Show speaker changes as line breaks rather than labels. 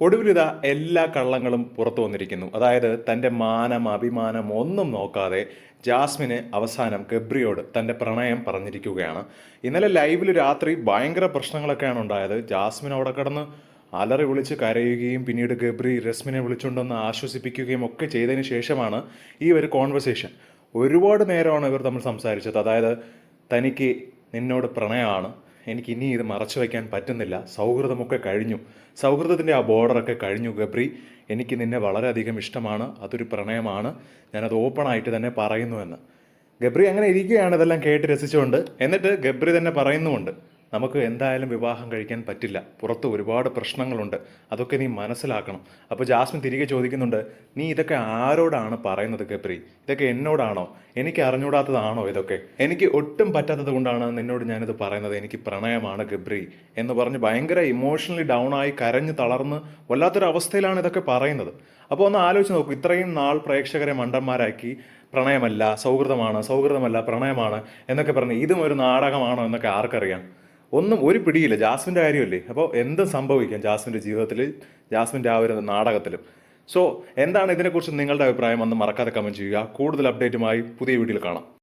ഒടുവിലിതാ എല്ലാ കള്ളങ്ങളും പുറത്തു വന്നിരിക്കുന്നു. അതായത് തന്റെ മാനം അഭിമാനം ഒന്നും നോക്കാതെ ജാസ്മിന് അവസാനം ഗബ്രിയോട് തന്റെ പ്രണയം പറഞ്ഞിരിക്കുകയാണ്. ഇന്നലെ ലൈവിൽ രാത്രി ഭയങ്കര പ്രശ്നങ്ങളൊക്കെയാണ് ഉണ്ടായത്. ജാസ്മിൻ അവിടെ കിടന്ന് അലറി വിളിച്ച് കരയുകയും പിന്നീട് ഗബ്രി രസ്മിനെ വിളിച്ചുകൊണ്ടൊന്ന് ആശ്വസിപ്പിക്കുകയും ഒക്കെ ചെയ്തതിന് ശേഷമാണ് ഈ ഒരു കോൺവെർസേഷൻ ഒരുപാട് നേരമാണ് ഇവർ തമ്മിൽ സംസാരിച്ചത്. അതായത് തനിക്ക് നിന്നോട് പ്രണയമാണ്. എനിക്ക് ഇനി ഇത് മറച്ചു വയ്ക്കാൻ പറ്റുന്നില്ല. സൗഹൃദമൊക്കെ കഴിഞ്ഞു. സൗഹൃദത്തിന്റെ ആ ബോർഡറൊക്കെ കഴിഞ്ഞു ഗബ്രി. എനിക്ക് നിന്നെ വളരെയധികം ഇഷ്ടമാണ്. അതൊരു പ്രണയമാണ്. ഞാനത് ഓപ്പണായിട്ട് തന്നെ പറയുന്നുവെന്ന്. ഗബ്രി അങ്ങനെ ഇരിക്കുകയാണ്. ഇതെല്ലാം കേട്ട് രസിച്ചുകൊണ്ട്. എന്നിട്ട് ഗബ്രി തന്നെ പറയുന്നുമുണ്ട്. നമുക്ക് എന്തായാലും വിവാഹം കഴിക്കാൻ പറ്റില്ല. പുറത്ത് ഒരുപാട് പ്രശ്നങ്ങളുണ്ട്. അതൊക്കെ നീ മനസ്സിലാക്കണം. അപ്പോൾ ജാസ്മിൻ തിരികെ ചോദിക്കുന്നുണ്ട് നീ ഇതൊക്കെ ആരോടാണ് പറയുന്നത് കെപ്രി ഇതൊക്കെ എന്നോടാണോ? എനിക്ക് അറിഞ്ഞൂടാത്തതാണോ ഇതൊക്കെ? എനിക്ക് ഒട്ടും പറ്റാത്തത് കൊണ്ടാണ് നിന്നോട് ഞാനിത് പറയുന്നത്. എനിക്ക് പ്രണയമാണ് ഗബ്രി. എന്ന് പറഞ്ഞ് ഭയങ്കര ഇമോഷണലി ഡൗൺ ആയി കരഞ്ഞ് തളർന്ന് വല്ലാത്തൊരു അവസ്ഥയിലാണ് ഇതൊക്കെ പറയുന്നത്. അപ്പോൾ ഒന്ന് ആലോചിച്ച് നോക്കൂ. ഇത്രയും നാൾ പ്രേക്ഷകരെ മണ്ടന്മാരാക്കി പ്രണയമല്ല സൗഹൃദമാണ് സൗഹൃദമല്ല പ്രണയമാണ് എന്നൊക്കെ പറഞ്ഞ് ഇതും ഒരു നാടകമാണോ എന്നൊക്കെ ആർക്കറിയാം? ഒന്നും ഒരു പിടിയില്ല. ജാസ്മിന്റെ കാര്യമല്ലേ? അപ്പോൾ എന്ത് സംഭവിക്കാം ജാസ്മിന്റെ ജീവിതത്തിൽ ജാസ്മിന്റെ ആ ഒരു നാടകത്തിലും. സോ എന്താണ് ഇതിനെക്കുറിച്ച് നിങ്ങളുടെ അഭിപ്രായം? ഒന്ന് മറക്കാതെ കമന്റ് ചെയ്യുക. കൂടുതൽ അപ്ഡേറ്റുമായി പുതിയ വീഡിയോയിൽ കാണാം.